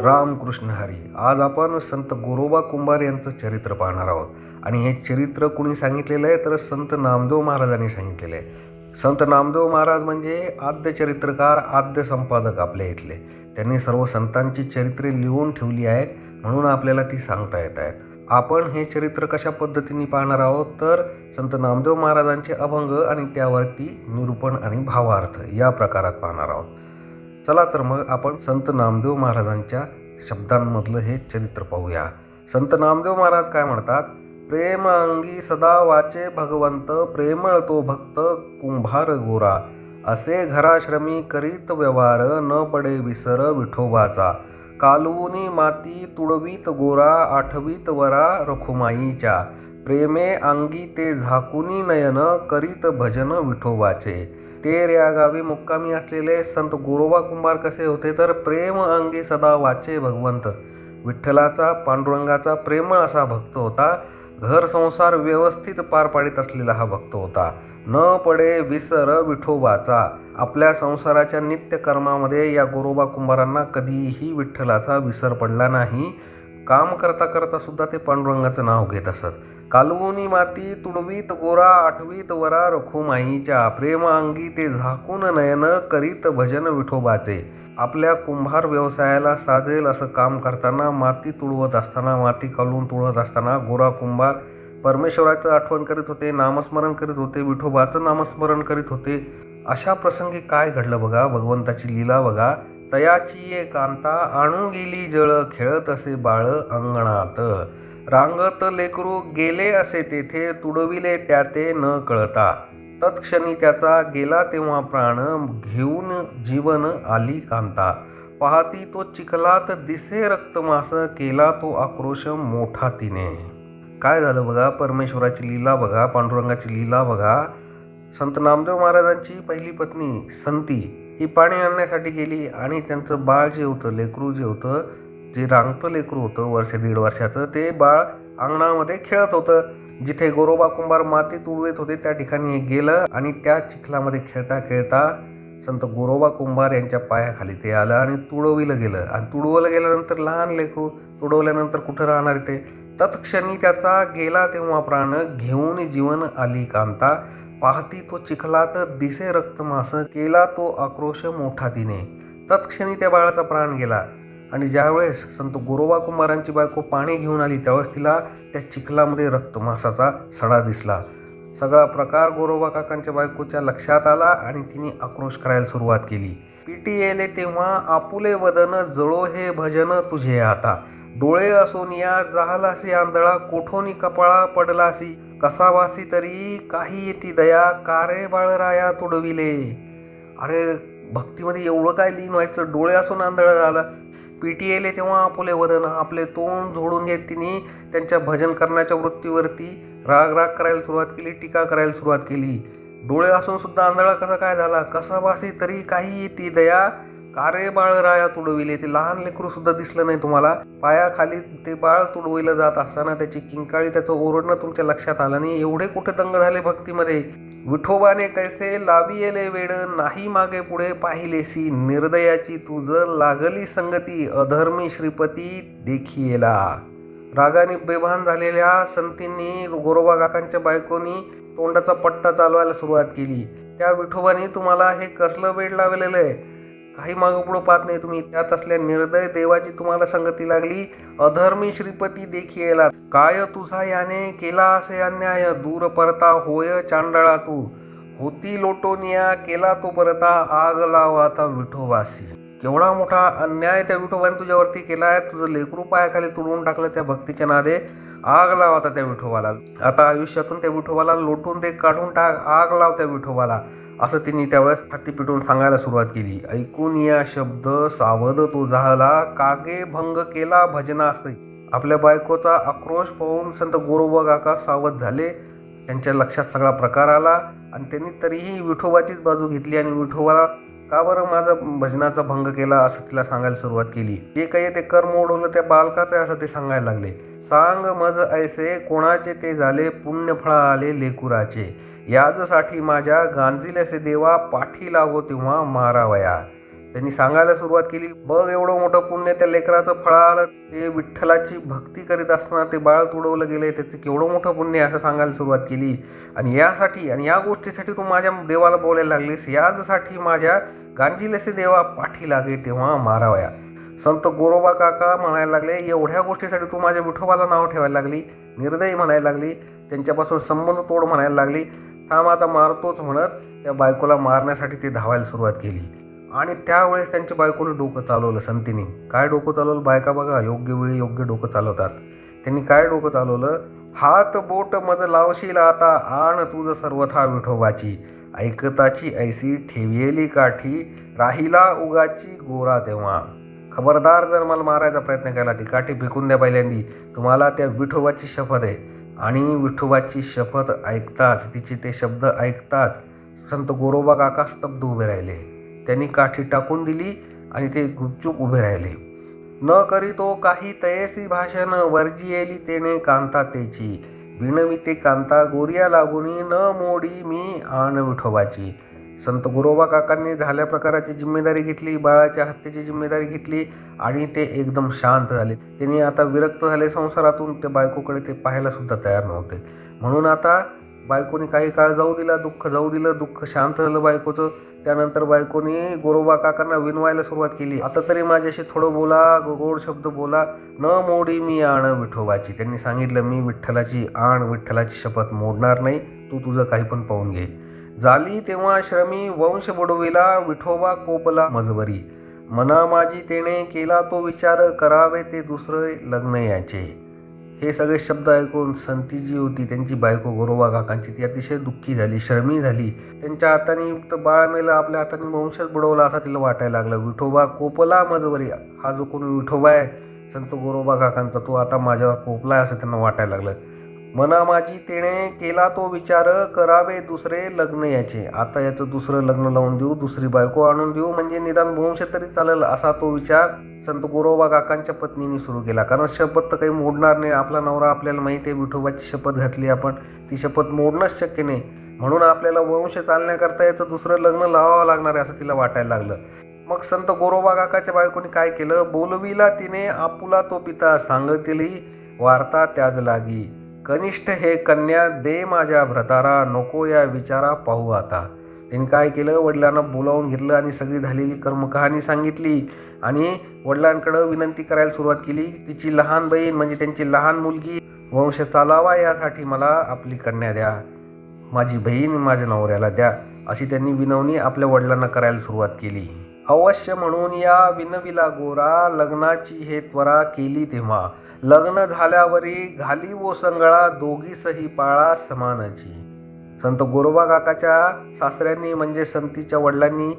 रामकृष्ण हरी. आज आपण संत गोरोबा कुंभार यांचं चरित्र पाहणार आहोत. आणि हे चरित्र कुणी सांगितलेलं आहे? तर संत नामदेव महाराजांनी सांगितलेलं आहे. संत नामदेव महाराज म्हणजे आद्य चरित्रकार आद्य संपादक आपल्या इथले. त्यांनी सर्व संतांची चरित्रे लिहून ठेवली आहेत म्हणून आपल्याला ती सांगता येत आहेत. आपण हे चरित्र कशा पद्धतीने पाहणार आहोत? तर संत नामदेव महाराजांचे अभंग आणि त्यावरती निरूपण आणि भावार्थ या प्रकारात पाहणार आहोत. चला तर मग आपण संत नामदेव महाराजांच्या शब्दांमधलं हे चरित्र पाहूया. संत नामदेव महाराज काय म्हणतात? प्रेम अंगी सदा वाचे भगवंत प्रेमळ तो भक्त कुंभार गोरा. असे घराश्रमी करीत व्यवहार न पडे विसर विठोबाचा. कालवुनी माती तुडवीत गोरा आठवीत वरा रखुमाईच्या. प्रेमे अंगी ते झाकुनी नयन करीत भजन विठोबाचे. तेर या गावी मुक्कामी असलेले संत गोरोबा कुंभार कसे होते तर प्रेम अंगी सदा वाचे भगवंत. विठ्ठलाचा पांडुरंगाचा प्रेमळ असा भक्त होता. घर संसार व्यवस्थित पार पाडित असलेला हा भक्त होता. न पडे विसर विठोबाचा. आपल्या संसाराच्या नित्यकर्मामध्ये या गोरोबा कुंभारांना कधीही विठ्ठलाचा विसर पडला नाही. काम करता करता सुद्धा ते पांडुरंगाचं नाव घेत असत. कालवोनी माती तुडवीत गोरा आठवीत वरा रखुमाईच्या प्रेम अंगी ते झाकून नयन करीत भजन विठोबाचे. आपल्या कुंभार व्यवसायाला साजेल असं काम करताना माती तुडवत असताना माती कालवून तुळवत असताना गोरा कुंभार परमेश्वराचं आठवण करीत होते नामस्मरण करीत होते विठोबाचं नामस्मरण करीत होते. अशा प्रसंगी काय घडलं बघा? भगवंताची लीला बघा. तयाची ये कांता आणू गेली जळ खेळत असे बाळ अंगणात. रांगत लेकरू गेले असे तेथे तुडविले त्या ते न कळता. तत्क्षणी त्याचा गेला तेव्हा प्राण घेऊन जीवन आली कांता. पाहती तो चिखलात दिसे रक्तमास केला तो आक्रोश मोठा तिने. काय झालं बघा परमेश्वराची लीला बघा पांडुरंगाची लीला बघा. संत नामदेव महाराजांची पहिली पत्नी संती. ही पाणी आणण्यासाठी गेली आणि त्यांचं बाळ जे होतं लेकरू जे होतं जे रांगतं लेकरू होतं वर्ष दीड वर्षाचं ते बाळ अंगणामध्ये खेळत होतं. जिथे गोरोबा कुंभार माती तुडवीत होते त्या ठिकाणी हे गेलं आणि त्या चिखलामध्ये खेळता खेळता संत गोरोबा कुंभार यांच्या पायाखाली ते आलं आणि तुडविलं गेलं. आणि तुडवलं गेल्यानंतर लहान लेकरू तुडवल्यानंतर कुठं राहणार ते तत्क्षणी त्याचा गेला तेव्हा प्राण घेऊन जीवन आली कांता. पाहती तो चिखलात दिसे रक्तमास केला तो आक्रोश मोठा तिने. तत्क्षणी त्या बाळाचा प्राण गेला. आणि ज्यावेळेस संत गोरोबा कुमारांची बायको पाणी घेऊन आली त्यावेळेस तिला त्या चिखलामध्ये रक्तमासाचा सडा दिसला. सगळा प्रकार गोरोबा काकांच्या बायकोच्या लक्षात आला आणि तिने आक्रोश करायला सुरुवात केली. पिटी येले तेव्हा आपुले वदन जळो हे भजन तुझे आता. डोळे असून या जहालासी आंधळा कोठोनी कपाळा पडलासी. कसावासी तरी काही येती दया कारे बाळराया तुडविले. अरे भक्तीमध्ये एवढं काय लीन व्हायचं? डोळे असून आंधळा झाला. पीटी येले तेव्हा आपुले वदन आपले तोंड झोडून घेत तिने त्यांच्या भजन करण्याच्या वृत्तीवरती राग राग करायला सुरुवात केली टीका करायला सुरुवात केली. डोळे असून सुद्धा आंधळा कसा काय झाला? कसा वासी तरी काही येती दया कारे बाळ राया तुडविले. ते लहान लेकरू सुद्धा दिसलं नाही तुम्हाला. पायाखाली ते बाळ तुडवलं जात असताना त्याची किंकाळी त्याचं ओरडणं तुमच्या लक्षात आलं नाही. एवढे कुठे दंग झाले भक्तीमध्ये? विठोबाने कैसे लावियले वेड नाही मागे पुढे पाहिलेसी. निर्दयाची तुझ लागली संगती अधर्मी श्रीपती देखियेला. रागाने बेभान झालेल्या संतींनी गोरोबा काकांच्या बायकोनी तोंडाचा पट्टा चालवायला सुरुवात केली. त्या विठोबाने तुम्हाला हे कसलं वेड लावलेलं आहे? काही मागं पुढं पाहत नाही तुम्ही. त्यात असल्या निर्दय देवाची तुम्हाला संगती लागली. अधर्मी श्रीपती देखियेला काय तुझा याने केला असे अन्याय? दूर परता होय चांडळा तू. होती लोटोनिया केला तो परता. आग लाव आता विठोबासी. केवढा मोठा अन्याय त्या विठोबाने तुझ्यावरती केला आहे? तुझं लेकरू पायाखाली तुडवून टाकलं त्या भक्तीच्या नादे. आग लाव आता त्या विठोबाला. आता आयुष्यातून त्या विठोबाला लोटून ते काढून टाक. आग लाव त्या विठोबाला. असं तिने त्यावेळेस हत्ती पिटून सांगायला सुरुवात केली. ऐकून या शब्द सावध तो झाला. कागे भंग केला भजनास आपल्या बायकोचा आक्रोश पाहून संत गोरोबा काका सावध झाले. त्यांच्या लक्षात सगळा प्रकार आला आणि त्यांनी तरीही विठोबाचीच बाजू घेतली आणि विठोबाला का बरं माझा भजनाचा भंग केला असं तिला सांगायला सुरुवात केली? जे काही ते कर्म ओढवलं त्या बालकाचं आहे असं ते सांगायला लागले. सांग मज ऐसे कोणाचे ते झाले पुण्यफळा आले लेकुराचे. याजसाठी माझ्या गांजिल्याचे देवा पाठी लागो तेव्हा मारावया. त्यांनी सांगायला सुरुवात केली बघ एवढं मोठं पुण्य त्या लेकराचं फळ आलं ते विठ्ठलाची भक्ती करीत असताना ते बाळ तुडवलं गेले त्याचं केवढं मोठं पुण्य असं सांगायला सुरुवात केली. आणि यासाठी आणि या गोष्टीसाठी तू माझ्या देवाला बोलायला लागलीस. याचसाठी माझ्या गांजीलसे देवा पाठी लागे तेव्हा मारावया. संत गोरोबा काका म्हणायला लागले एवढ्या गोष्टीसाठी तू माझ्या विठोबाला नाव ठेवायला लागली निर्दयी म्हणायला लागली त्यांच्यापासून संबंध तोड म्हणायला लागली. थांब आता मारतोच म्हणत त्या बायकोला मारण्यासाठी ते धावायला सुरुवात केली. आणि त्यावेळेस त्यांच्या बायकोनं डोकं चालवलं संतीने. काय डोकं चालवलं? बायका बघा योग्य वेळी योग्य डोकं चालवतात. त्यांनी काय डोकं चालवलं? हात बोट मज लावशील आता आण तुझ सर्वथा विठोबाची. ऐकताची ऐसी ठेवियली काठी राहिला उगाची गोरा तेव्हा. खबरदार जर मला मारायचा प्रयत्न केला ती काठी फेकून द्या पहिल्यांदी. तुम्हाला त्या विठोबाची शपथ आहे. आणि विठोबाची शपथ ऐकताच तिचे ते शब्द ऐकताच संत गोरोबा काका स्तब्ध उभे राहिले. त्यांनी काठी टाकून दिली आणि ते गुपचूप उभे राहिले. न करी तो काही तयसी भाषण वर्जियेली तेने कांता तेची विणवी ते कांता गोरिया लागुनी न मोडी मी आण विठोबाची. संत गुरोबा काकांनी झाल्या प्रकाराची जिम्मेदारी घेतली बाळाच्या हत्येची जिम्मेदारी घेतली आणि ते एकदम शांत झाले. त्यांनी आता विरक्त झाले संसारातून त्या बायकोकडे ते पाहायला सुद्धा तयार नव्हते. म्हणून आता बायकोनी काही काळ जाऊ दिला दुःख जाऊ दिलं दुःख शांत झालं बायकोचं. त्यानंतर बायकोनी गोरोबा काकांना विनवायला सुरुवात केली. आता तरी माझ्याशी थोडं बोला गोड शब्द बोला. न मोडी मी आण विठोबाची. त्यांनी सांगितलं मी विठ्ठलाची आण विठ्ठलाची शपथ मोडणार नाही. तू तुझं काही पण पाहून घे. झाली तेव्हा श्रमी वंश बुडविला विठोबा कोपला मजवरी मना माझी तेने केला तो विचार करावे ते दुसरे लग्न याचे. हे सगळे शब्द ऐकून संती जी होती त्यांची बायको गोरोबा काकांची ती अतिशय दुःखी झाली शर्मी झाली. त्यांच्या हाताने युक्त बाळ मेलं आपल्या हाताने वंशच बुडवला असा तिला वाटायला लागलं. विठोबा कोपला मजवरी हा जो कोणी विठोबा आहे संत गोरोबा काकांचा तो आता माझ्यावर कोपलाय असं त्यांना वाटायला लागलं. मना माझी तेणे केला तो विचार करावे दुसरे लग्न याचे. आता याचं दुसरं लग्न लावून देऊ दुसरी बायको आणून देऊ म्हणजे निदान वंश तरी चालेल असा तो विचार संत गोरोबा काकांच्या पत्नीने सुरू केला. कारण शपथ तर काही मोडणार नाही. आपला नवरा आपल्याला माहिती आहे विठोबाची शपथ घातली आपण. ती शपथ मोडणंच शक्य नाही. म्हणून आपल्याला वंश चालण्याकरता याचं दुसरं लग्न लावावं लागणार आहे असं तिला वाटायला लागलं. मग संत गोरोबा काकाच्या बायकोने काय केलं? बोलविला तिने आपुला तो पिता सांगतील वार्ता त्याज लागी. कनिष्ठ हे कन्या दे माझ्या भ्रतारा नको या विचारा पाहू आता. त्यांनी काय केलं? वडिलांना बोलावून घेतलं आणि सगळी झालेली कर्मकहाणी सांगितली आणि वडिलांकडं विनंती करायला सुरुवात केली. तिची लहान बहीण म्हणजे त्यांची लहान मुलगी वंश चालावा यासाठी मला आपली कन्या द्या. माझी बहीण माझ्या नवऱ्याला द्या अशी त्यांनी विनवणी आपल्या वडिलांना करायला सुरुवात केली. अवश्य म्हणून या विनविला गोरा लग्नाची हे त्वरा केली तेव्हा. लग्न झाल्यावरी घाली वो संगळा दोघी सही पाळा समानाची. संत गोरोबा काकाच्या सासऱ्यांनी म्हणजे संतीच्या वडिलांनी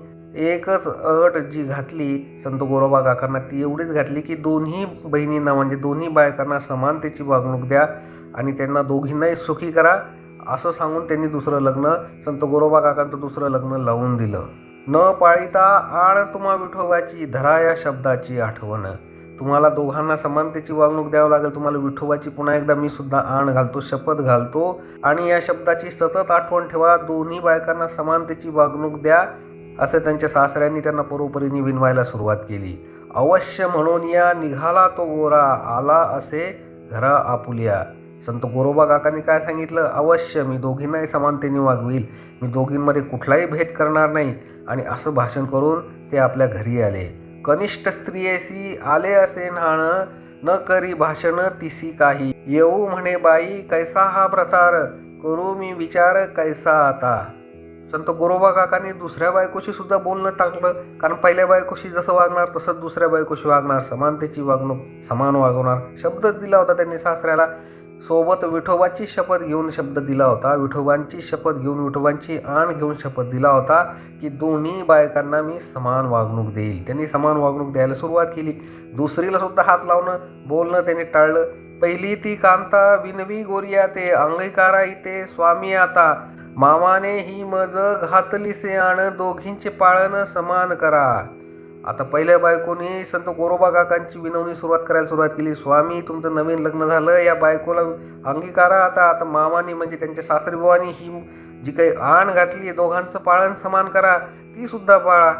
एकच अट जी घातली संत गोरोबा काकांना ती एवढीच घातली की दोन्ही बहिणींना म्हणजे दोन्ही बायकांना समानतेची वागणूक द्या आणि त्यांना दोघींनाही सुखी करा असं सांगून त्यांनी दुसरं लग्न संत गोरोबा काकांचं दुसरं लग्न लावून दिलं. न पाळिता आण तुम्हा विठोबाची धरा या शब्दाची आठवण. तुम्हाला दोघांना समानतेची वागणूक द्यावं लागेल. तुम्हाला विठोबाची पुन्हा एकदा मी सुद्धा आण घालतो शपथ घालतो. आणि या शब्दाची सतत आठवण ठेवा. दोन्ही बायकांना समानतेची वागणूक द्या असं त्यांच्या सासऱ्यांनी त्यांना परोपरीने विनवायला सुरुवात केली. अवश्य म्हणून या निघाला तो गोरा आला असे घरा आपुलिया. संत गोरोबा काकांनी काय सांगितलं? अवश्य मी दोघींनाही समानतेने वागवील. मी दोघींमध्ये कुठलाही भेद करणार नाही. आणि असं भाषण करून ते आपल्या घरी आले. कनिष्ठ स्त्रियेसी आले असे न्हाण न करी भाषण तिसी काही. येऊ म्हणे बाई कैसा हा प्रचार? करू मी विचार कैसा आता? संत गोरोबा काकांनी दुसऱ्या बायकोशी सुद्धा बोलणं टाकलं. कारण पहिल्या बायकोशी जसं वागणार तसंच दुसऱ्या बायकोशी वागणार. समानतेची वागणूक समान वागवणार. शब्दच दिला होता त्यांनी सासऱ्याला. सोबत विठोबाची शपथ घेऊन शब्द दिला होता. विठोबांची शपथ घेऊन विठोबांची आण घेऊन शपथ दिला होता की दोन्ही बायकांना मी समान वागणूक देईल. त्यांनी समान वागणूक द्यायला सुरुवात केली. दुसरीला सुद्धा हात लावणं बोलणं त्यांनी टाळलं. पहिली ती कांता विनवी गोरिया ते अंगीकारा इथे स्वामी आता. मामाने ही मज घातलीसे आण दोघींचे पाळण समान करा. आता पहिल्या बायकोनी संत गोरोबा काकांची विनवणी सुरुवात करायला सुरुवात केली. स्वामी तुमचं नवीन लग्न झालं. या बायकोला अंगीकारा. आता आता मामाने म्हणजे त्यांच्या सासरीबुवानी ही जी काही आण घातली दोघांचं पाळण समान करा. ती सुद्धा पाळा.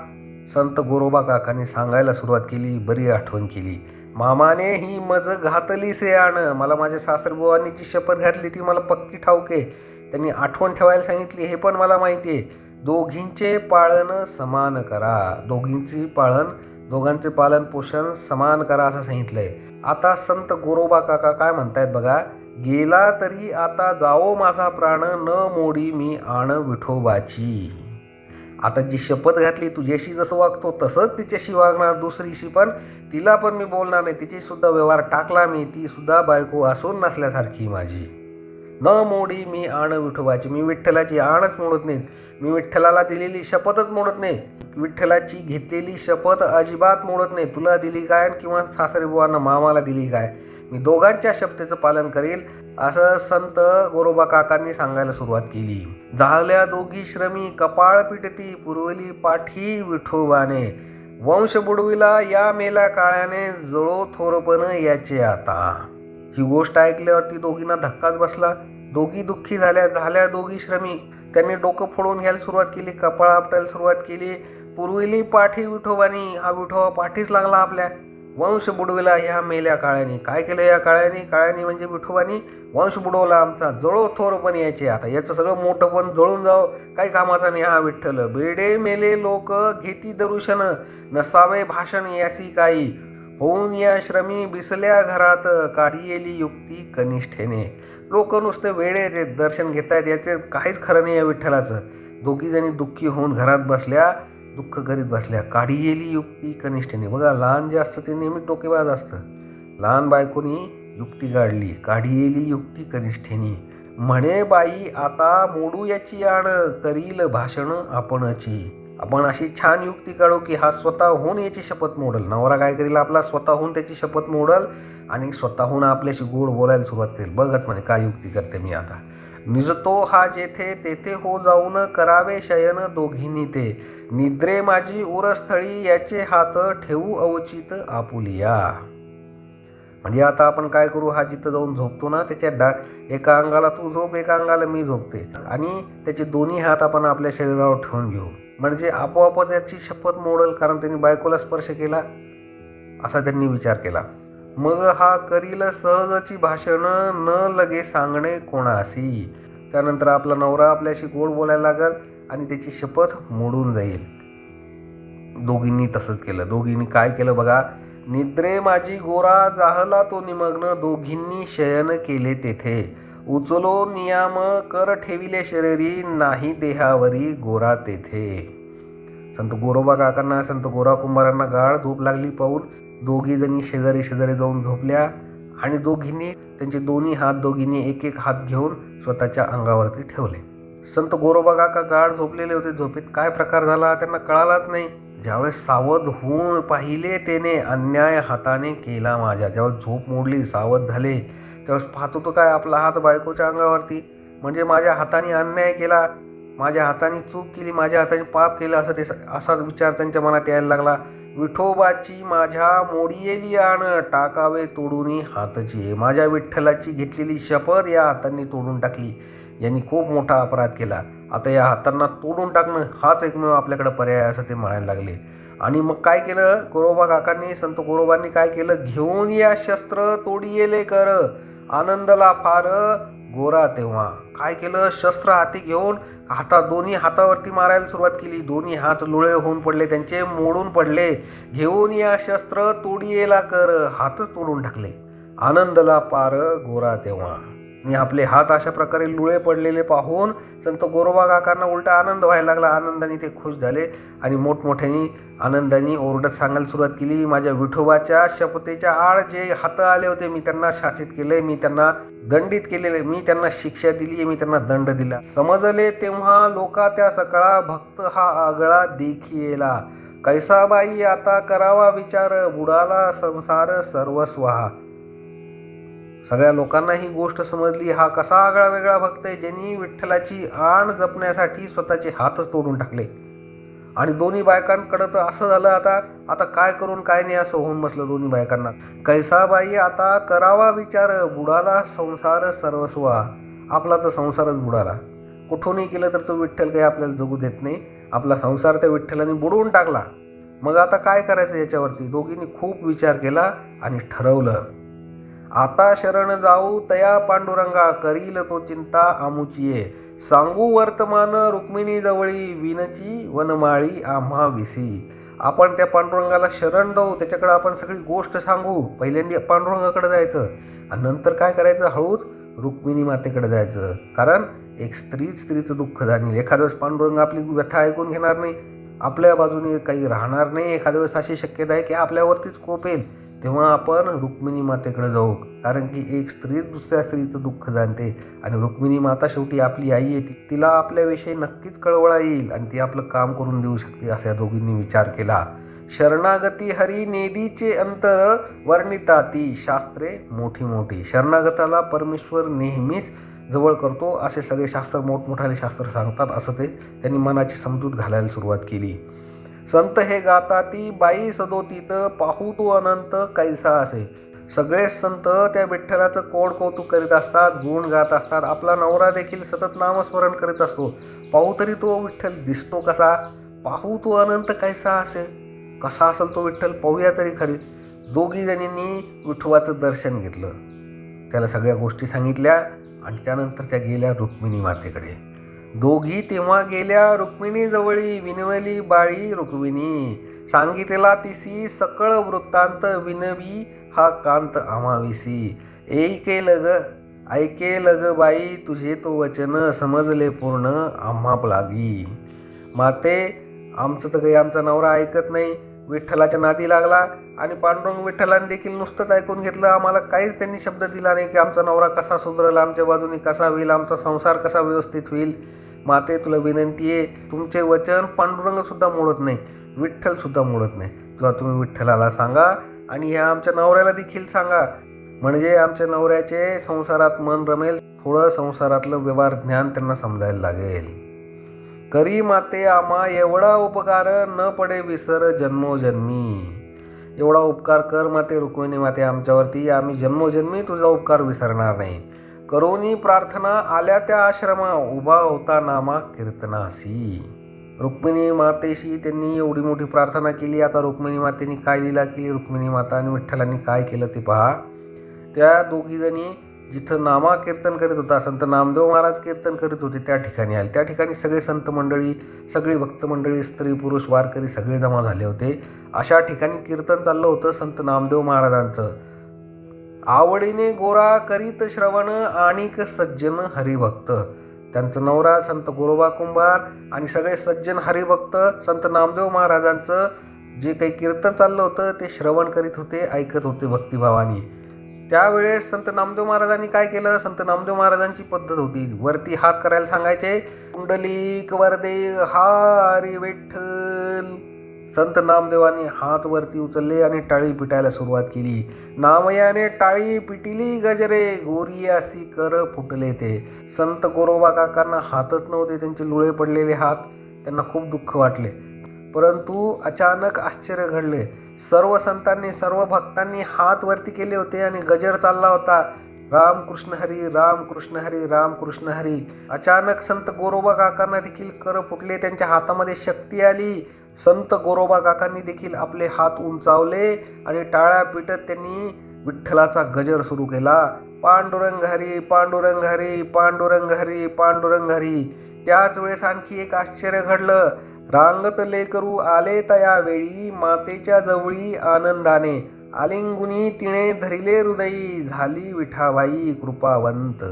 संत गोरोबा काकांनी सांगायला सुरुवात केली बरी आठवण केली. मामाने ही मज घातली से आण. मला माझ्या सासरबुवांनी जी शपथ घातली ती मला पक्की ठाऊक आहे. त्यांनी आठवण ठेवायला सांगितली हे पण मला माहिती आहे. दोघींचे पाळण समान करा. दोघींची पाळण दोघांचे पालन पोषण समान करा असं सांगितलंय. आता संत गोरोबा काका काय म्हणतायत बघा? गेला तरी आता जाओ माझा प्राण न मोडी मी आण विठोबाची. आता जी शपथ घातली तुझ्याशी जसं वागतो तसंच तिच्याशी वागणार दुसरीशी पण. तिला पण मी बोलणार नाही. तिची सुद्धा व्यवहार टाकला मी. ती सुद्धा बायको असून नसल्यासारखी माझी. न मोडी मी आण विठोबाची. मी विठ्ठलाची आणच मोडत नाही मी विठ्ठलाला दिलेली शपथच मोडत नाही. विठ्ठलाची घेतलेली शपथ अजिबात मोडत नाही. तुला दिली काय किंवा सासरेबुवांना मामाला दिली काय मी दोघांच्या शपथेचं पालन करेल असं संत गोरोबा काकांनी सांगायला सुरुवात केली. झाल्या दोघी श्रमी कपाळ पिटती पुरवली पाठी विठोबाने. वंश बुडविला या मेला काळ्याने जळो थोरपण याचे आता. ही गोष्ट ऐकल्यावरती दोघींना धक्काच बसला. दोघी दुःखी झाल्या झाल्या दोघी श्रमिक त्यांनी डोकं फोडून घ्यायला सुरुवात केली कपाळ आपटायला सुरुवात केली. पूर्वीली पाठी विठोबानी हा विठोबा पाठीच लागला आपल्या. वंश बुडविला ह्या मेल्या काळ्याने. काय केलं या काळ्याने? काळ्याने म्हणजे विठोबानी वंश बुडवला आमचा. जळो थोर पण याचे आता याचं सगळं मोठं पण जळून जावं. काही कामाचा नाही हा विठ्ठल. बेडे मेले लोक घेती दरुशन. नसावे भाषण यासी काही. होऊन या श्रमी बिसल्या घरात काढिलेली युक्ती कनिष्ठेने. लोक नुसते वेळेचे दर्शन घेतात याचे काहीच खरं नाही या विठ्ठलाचं. दोघीजणी दुःखी होऊन घरात बसल्या दुःख करीत बसल्या. काढिलेली युक्ती कनिष्ठेने. बघा लहान जे असतं ते नेहमी टोकेबाज असतं. लहान बायकोनी युक्ती काढली. काढिलेली युक्ती कनिष्ठेने. म्हणे बाई आता मोडू याची आण करील भाषण आपणची. आपण अशी छान युक्ती काढू की हा स्वतःहून याची शपथ मोडल. नवरा काय करेल आपला स्वतःहून त्याची शपथ मोडल आणि स्वतःहून आपल्याशी गोड बोलायला सुरुवात करेल. बघत म्हणे काय युक्ती करते मी आता. निजतो हा जेथे तेथे हो जाऊन करावे शयन दोघींनी ते. निद्रे माझी उरस्थळी याचे हात ठेवू अवचित आपुलिया. म्हणजे आता आपण काय करू? हा जिथं जाऊन झोपतो ना त्याच्या डा एका अंगाला तू झोप एका अंगाला मी झोपते. आणि त्याचे दोन्ही हात आपण आपल्या शरीरावर ठेवून घेऊ. म्हणजे आपोआपच याची शपथ मोडल कारण त्यांनी बायकोला स्पर्श केला असा त्यांनी विचार केला. मग हा करील सहजची भाषण न लगे सांगणे कोणासी त्यानंतर आपला नवरा आपल्याशी गोड बोलायला लागल आणि त्याची शपथ मोडून जाईल. दोघींनी तसंच केलं. दोघींनी काय केलं बघा? निद्रे माझी गोरा जाहला तो निमग्न. दोघींनी शयन केले तेथे. उचलो नियाम कर ठेविले शरीरी नाही देहावरी गोरा तेथे. संत गोरोबा काकांना संत गोरा कुंभारांना गाळ झोप लागली पाहून दोघी जणी शेजारी शेजारी जाऊन झोपल्या आणि दोघींनी त्यांचे दोन्ही हात दोघींनी एक एक हात घेऊन स्वतःच्या अंगावरती ठेवले. संत गोरोबा काका गाढ झोपलेले होते. झोपेत काय प्रकार झाला त्यांना कळालाच नाही. ज्यावेळेस सावध होऊन पाहिले त्याने अन्याय हाताने केला माझ्या. ज्यावेळेस झोप मोडली सावध झाले त्यावेळेस पाहतो तो काय आपला हात बायकोच्या अंगावरती. म्हणजे माझ्या हाताने अन्याय केला माझ्या हाताने चूक केली माझ्या हाताने पाप केलं असं ते असा विचार त्यांच्या मनात यायला लागला. विठोबाची माझ्या मोडियेली आण टाकावे तोडून हातची. माझ्या विठ्ठलाची घेतलेली शपथ या हातांनी तोडून टाकली. यांनी खूप मोठा अपराध केला. आता या हातांना तोडून टाकणं हाच एकमेव आपल्याकडे पर्याय असं ते म्हणायला लागले. आणि मग काय केलं? गोरोबा काकांनी संत गोरोबांनी काय केलं? घेऊन या शस्त्र तोडियेले कर आनंदला फार गोरा तेव्हा. काय केलं? शस्त्र हाती घेऊन हाता दोन्ही हातावरती मारायला सुरुवात केली. दोन्ही हात लुळे होऊन पडले त्यांचे मोडून पडले. घेऊन या शस्त्र तोडियेला कर हातच तोडून टाकले. आनंदला पार गोरा तेव्हा. आणि आपले हात अशा प्रकारे लुळे पडलेले पाहून संत गोरोबा काकांना उलटा आनंद व्हायला लागला. आनंदाने ते खुश झाले आणि मोठमोठ्याने आनंदाने ओरडत सांगायला सुरुवात केली. माझ्या विठोबाच्या शपथेच्या आड जे हात आले होते मी त्यांना शासित केले मी त्यांना दंडित केलेले मी त्यांना शिक्षा दिली मी त्यांना दंड दिला. समजले तेव्हा लोका त्या सकाळा भक्त हा आगळा देखियेला. कैसाबाई आता करावा विचार बुडाला संसार सर्वस्वहा. सगळ्या लोकांना ही गोष्ट समजली हा कसा आगळा वेगळा भक्त आहे ज्यांनी विठ्ठलाची आण जपण्यासाठी स्वतःचे हातच तोडून टाकले. आणि दोन्ही बायकांकडं तर असं झालं आता आता काय करून काय नाही असं होऊन बसलं दोन्ही बायकांना. कैसाबाई आता करावा विचार बुडाला संसार सर्वस्वा. आपला तर संसारच बुडाला. कुठूनही केलं तर तो विठ्ठल काही आपल्याला जगू देत नाही. आपला संसार त्या विठ्ठलाने बुडवून टाकला. मग आता काय करायचं याच्यावरती? दोघींनी खूप विचार केला आणि ठरवलं. आता शरण जाऊ तया पांडुरंगा करील तो चिंता आमुचीये. सांगू वर्तमान रुक्मिणी जवळी विनची वनमाळी आम्हा विसी. आपण त्या पांडुरंगाला शरण जाऊ त्याच्याकडे आपण सगळी गोष्ट सांगू. पहिल्यांदा पांडुरंगाकडे जायचं आणि नंतर काय करायचं हळूच? रुक्मिणी मातेकडे जायचं. कारण एक स्त्रीच स्त्रीचं दुःख जाणील. एखाद्या वेळेस पांडुरंग आपली व्यथा ऐकून घेणार नाही. आपल्या बाजूने काही राहणार नाही. एखाद्या वेळेस अशी शक्यता आहे की आपल्यावरतीच कोपेल. तेव्हा आपण रुक्मिणी मातेकडे जाऊ कारण की एक स्त्रीच दुसऱ्या स्त्रीचं दुःख जाणते. आणि रुक्मिणी माता शेवटी आपली आई आहे ती तिला आपल्याविषयी नक्कीच कळवळा येईल आणि ती आपलं काम करून देऊ शकते असा या दोघींनी विचार केला. शरणागती हरी नेदीचे अंतर वर्णिता ती शास्त्रे मोठी मोठी शरणागताला परमेश्वर नेहमीच जवळ करतो असे सगळे शास्त्र मोठमोठाले शास्त्र सांगतात असं ते त्यांनी मनाची समजूत घालायला सुरुवात केली. संत हे गाता ती बाई सदोतीत पाहू तू अनंत कैसा असे. सगळे संत त्या विठ्ठलाचं कोड कौतुक करीत असतात गुण गात असतात. आपला नवरा देखील सतत नामस्मरण करीत असतो. पाहू तरी तो विठ्ठल दिसतो कसा? पाहू तू अनंत कैसा असे? कसा असेल तो विठ्ठल? पाहूया तरी खरी. दोघी जणींनी विठोबाचं दर्शन घेतलं. त्याला सगळ्या गोष्टी सांगितल्या आणि त्यानंतर त्या गेल्या रुक्मिणी मातेकडे. दोघी तेव्हा गेल्या रुक्मिणीजवळी विनवली बाळी रुक्मिणी. सांगितलेला तिसी सकळ वृत्तांत विनवी हा कांत आमाविसी. ऐके लग ऐके लग बाई तुझे तो वचन समजले पूर्ण आम्हा लागी माते आमचं तर काही आमचा नवरा ऐकत नाही. विठ्ठलाच्या नादी लागला आणि पांडुरंग विठ्ठलाने देखील नुसतंच ऐकून घेतलं. आम्हाला काहीच त्यांनी शब्द दिला नाही की आमचा नवरा कसा सुधरेल आमच्या बाजूने कसा होईल आमचा संसार कसा व्यवस्थित होईल. माते तुला विनंती आहे तुमचे वचन पांडुरंगसुद्धा मोडत नाही विठ्ठलसुद्धा मोडत नाही. तेव्हा तुम्ही विठ्ठलाला सांगा आणि ह्या आमच्या नवऱ्याला देखील सांगा. म्हणजे आमच्या नवऱ्याचे संसारात मन रमेल थोडं संसारातलं व्यवहार ज्ञान त्यांना समजायला लागेल. करी माते आम्हा एवढा उपकार न पडे विसर जन्मोजन्मी. एवढा उपकार कर माते रुक्मिणी माते आमच्यावरती आम्ही जन्मोजन्मी तुझा उपकार विसरणार नाही. करोनी प्रार्थना आल्या त्या आश्रमा उभा होता नामा कीर्तनासी. रुक्मिणी मातेशी त्यांनी एवढी मोठी प्रार्थना केली आता रुक्मिणी मातेने काय लीला केली रुक्मिणी माता आणि विठ्ठलांनी काय केलं ते पहा. त्या दोघीजणी जिथं नामा कीर्तन करीत होता संत नामदेव महाराज कीर्तन करीत होते त्या ठिकाणी आले. त्या ठिकाणी सगळे संत मंडळी सगळी भक्त मंडळी स्त्री पुरुष वारकरी सगळे जमा झाले होते. अशा ठिकाणी कीर्तन चाललं होतं संत नामदेव महाराजांचं. आवडीने गोरा करीत श्रवण आणिक सज्जन हरिभक्त. त्यांचं नवरा संत गोरोबा कुंभार आणि सगळे सज्जन हरिभक्त संत नामदेव महाराजांचं जे काही कीर्तन चाललं होतं ते श्रवण करीत होते ऐकत होते भक्तिभावाने. त्यावेळेस संत नामदेव महाराजांनी काय केलं? संत नामदेव महाराजांची पद्धत होती. वरती हात करायला सांगायचे कुंडलिक वरदे हारी विठ्ठल. संत नामदेवाने हात वरती उचलले आणि टाळी पिटायला सुरुवात केली. नामयाने टाळी पिटिली गजरे गोरियासी कर फुटले ते. संत गोरोबा काकांना हातच नव्हते त्यांचे लुळे पडलेले हात. त्यांना खूप दुःख वाटले. परंतु अचानक आश्चर्य घडले. सर्व संतांनी सर्व भक्तांनी हात वरती केले होते आणि गजर चालला होता. राम कृष्ण हरी राम कृष्ण हरी राम कृष्ण हरी. अचानक संत गोरोबा काकांना देखील कर फुटले त्यांच्या हातामध्ये शक्ती आली. संत गोरोबा काकांनी देखील आपले हात उंचावले आणि टाळ्या पिटत त्यांनी विठ्ठलाचा गजर सुरू केला. पांडुरंग हरी पांडुरंग हरी पांडुरंग हरी पांडुरंग हरी. त्याच वेळेस आणखी एक आश्चर्य घडलं. रांगत लेकरू आले तया वेळी मातेच्या जवळी आनंदाने. आलिंगुनी तिने धरिले हृदयी झाली विठाबाई कृपावंत.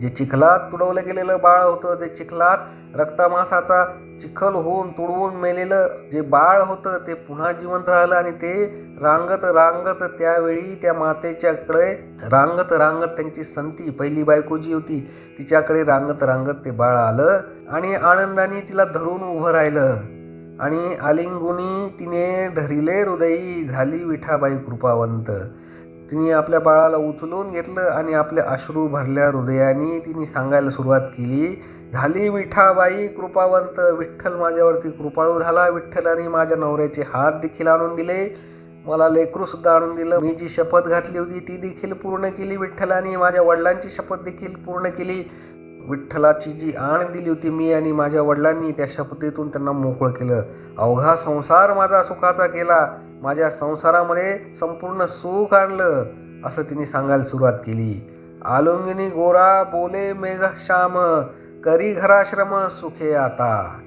जे चिखलात तुडवलं गेलेलं बाळ होतं ते चिखलात रक्तामासाचा चिखल होऊन तुडवून मेलेलं जे बाळ होतं ते पुन्हा जिवंत झालं आणि ते रांगत रांगत त्यावेळी त्या मातेच्याकडे रांगत रांगत त्यांची संती पहिली बायको जी होती तिच्याकडे रांगत रांगत ते बाळ आलं आणि आनंदाने तिला धरून उभं राहिलं. आणि आलिंगुनी तिने धरिले हृदयी झाली विठाबाई कृपावंत. तिने आपल्या बाळाला उचलून घेतलं आणि आपल्या अश्रू भरल्या हृदयाने तिने सांगायला सुरुवात केली झाली विठाबाई कृपावंत विठ्ठल माझ्यावरती कृपाळू झाला विठ्ठलाने माझ्या नवऱ्याचे हात देखील आणून दिले मला लेकरू सुद्धा आणून दिलं मी जी शपथ घातली होती ती देखील पूर्ण केली विठ्ठलाने माझ्या वडिलांची शपथ देखील पूर्ण केली विठ्ठलाची जी आण दिली होती मी आणि माझ्या वडिलांनी त्या शपथेतून त्यांना मोकळं केलं. अवघा संसार माझा सुखाचा केला. माझ्या संसारामध्ये संपूर्ण सुख आणलं असं तिने सांगायला सुरुवात केली. आलोंगिनी गोरा बोले मेघश्याम करी घराश्रम सुखे आता.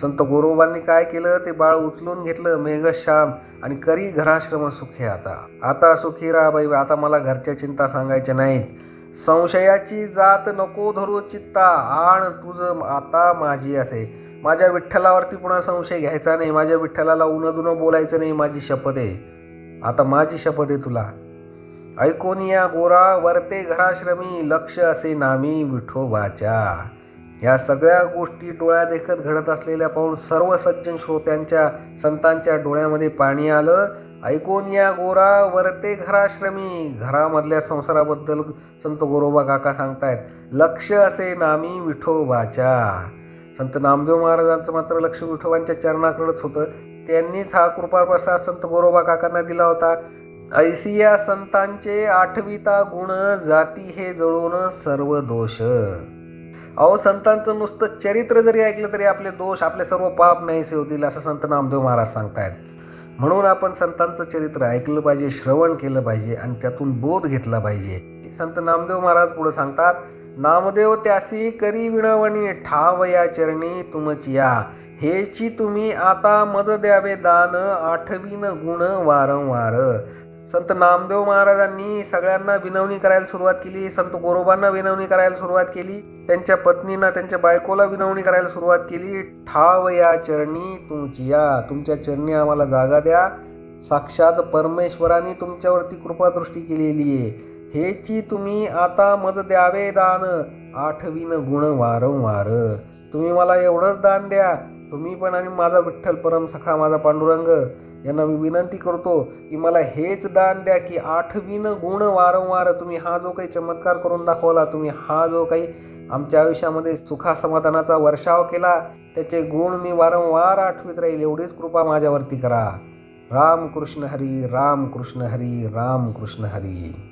संत गोरोबांनी काय केलं? ते बाळ उचलून घेतलं मेघश्याम आणि करी घराश्रम सुखे आता. आता सुखी राहा बाई आता मला घरच्या चिंता सांगायच्या नाहीत. संशयाची जात नको धरू चित्ता. आण तुझं आता माझी असे. माझ्या विठ्ठलावरती पुन्हा संशय घ्यायचा नाही. माझ्या विठ्ठलाला उनदुनं बोलायचं नाही माझी शपथ. आहे आता माझी शपथ आहे तुला. ऐकून या गोरा वरते घराश्रमी लक्ष असे नामी विठोबाच्या. या सगळ्या गोष्टी डोळ्या देखत घडत असलेल्या पाहून सर्व सज्जन श्रोत्यांच्या संतांच्या डोळ्यामध्ये पाणी आलं. ऐकून या गोरा वरते घराश्रमी. घरामधल्या संसाराबद्दल संत गोरोबा काका सांगतायत लक्ष असे नामी विठोबाच्या. संत नामदेव महाराजांचं मात्र लक्ष विठोबांच्या चरणाकडेच होतं. त्यांनीच हा कृपाप्रसाद संत गोरोबा काकांना दिला होता. ऐसिया संतांचे आठविता गुण जाती हे जळून सर्व दोष. अहो संतांचं नुसतं चरित्र जरी ऐकलं तरी आपले दोष आपले सर्व पाप नाहीसे होतील असं संत नामदेव महाराज सांगतायत. म्हणून आपण संतांचं चरित्र ऐकलं पाहिजे श्रवण केलं पाहिजे आणि त्यातून बोध घेतला पाहिजे. संत नामदेव महाराज पुढे सांगतात नामदेव त्यासी करी विणवणी ठाव या चरणी तुमची या हेची तुम्ही आता मद द्यावे दान आठवीन गुण वारंवार. संत नामदेव महाराजांनी सगळ्यांना विनवणी करायला सुरुवात केली संत गोरोबांना विनवणी करायला सुरुवात केली. त्यांच्या पत्नीनं त्यांच्या बायकोला विनवणी करायला सुरुवात केली. ठाव या चरणी तुमची या. तुमच्या चरणी आम्हाला जागा द्या. साक्षात परमेश्वराने तुमच्यावरती कृपादृष्टी केलेली आहे. हेची तुम्ही आता मज द्यावे दान. आठवीन गुण वारंवार. तुम्ही मला एवढंच दान द्या. तुम्ही पण आणि माझा विठ्ठल परम सखा माझा पांडुरंग यांना मी विनंती करतो की मला हेच दान द्या की आठवीन गुण वारंवार तुम्ही हा जो काही चमत्कार करून दाखवला तुम्ही हा जो काही आमच्या आयुष्यामध्ये सुखा समाधानाचा वर्षाव केला. त्याचे गुण मी वारंवार आठवीत राहील एवढीच कृपा माझ्यावरती करा. राम कृष्ण हरी राम कृष्ण हरी राम कृष्ण हरी.